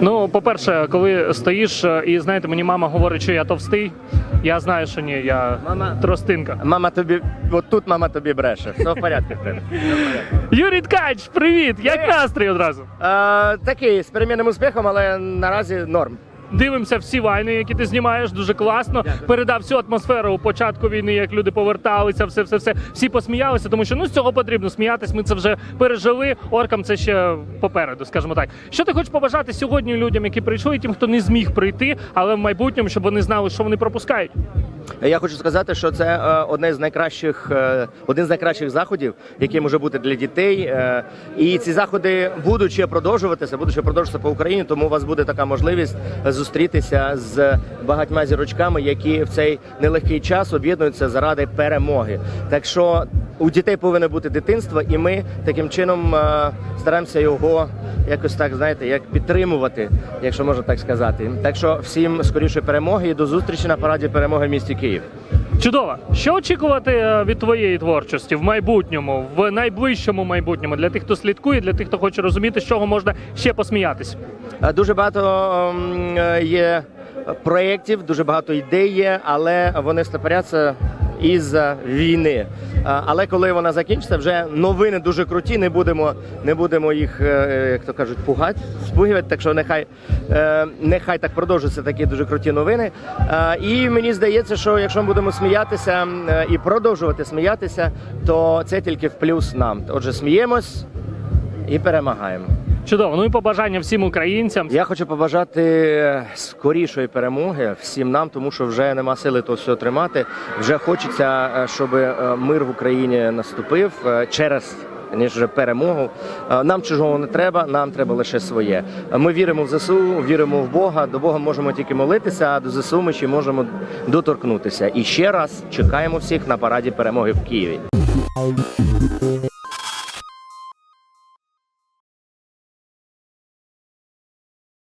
Ну, по-перше, коли стоїш е, і знаєте, мені мама говорить, що я товстий, я знаю, що ні, я Мама- тростинка. Мама тобі, от тут мама тобі бреше. Все в порядку в тебе. Юрій Ткач, привіт! Як настрій одразу? Е, такий з перемінним успіхом, але наразі норм. Дивимося всі вайни, які ти знімаєш, дуже класно. Передав всю атмосферу у початку війни, як люди поверталися, все, все, все. Всі посміялися, тому що ну з цього потрібно сміятись. Ми це вже пережили. Оркам це ще попереду, скажімо так. Що ти хочеш побажати сьогодні людям, які прийшли, і тим, хто не зміг прийти, але в майбутньому, щоб вони знали, що вони пропускають. Я хочу сказати, що це е, одне з найкращих, е, один з найкращих заходів, який може бути для дітей. Е, І ці заходи будуть ще продовжуватися, будуть ще продовжуватися по Україні. Тому у вас буде така можливість зустрітися з багатьма зірочками, які в цей нелегкий час об'єднуються заради перемоги. Так що у дітей повинно бути дитинство, і ми таким чином е, стараємося його якось так, знаєте, як підтримувати, якщо можна так сказати. Так що всім скоріше перемоги і до зустрічі на параді перемоги в місті Київ. Чудово. Що очікувати е, від твоєї творчості в майбутньому, в найближчому майбутньому для тих, хто слідкує, для тих, хто хоче розуміти, з чого можна ще посміятись. Е, Дуже багато є проєктів, дуже багато ідей є, але вони стопоряться із-за війни. Е, Але коли вона закінчиться, вже новини дуже круті. Не будемо, не будемо їх, е, як то кажуть, пугати, спугувати. Так що нехай, е, нехай так продовжуються такі дуже круті новини. І мені здається, що якщо ми будемо сміятися і продовжувати сміятися, то це тільки в плюс нам. Отже, сміємось і перемагаємо. Чудово. Ну і побажання всім українцям. Я хочу побажати скорішої перемоги всім нам, тому що вже нема сили то все тримати. Вже хочеться, е, щоб е, мир в Україні наступив е, через. Ніж перемогу. Е, Нам чужого не треба, нам треба лише своє. Е, Ми віримо в ЗСУ, віримо в Бога. До Бога можемо тільки молитися, а до ЗСУ ми ще можемо доторкнутися. І ще раз чекаємо всіх на параді перемоги в Києві.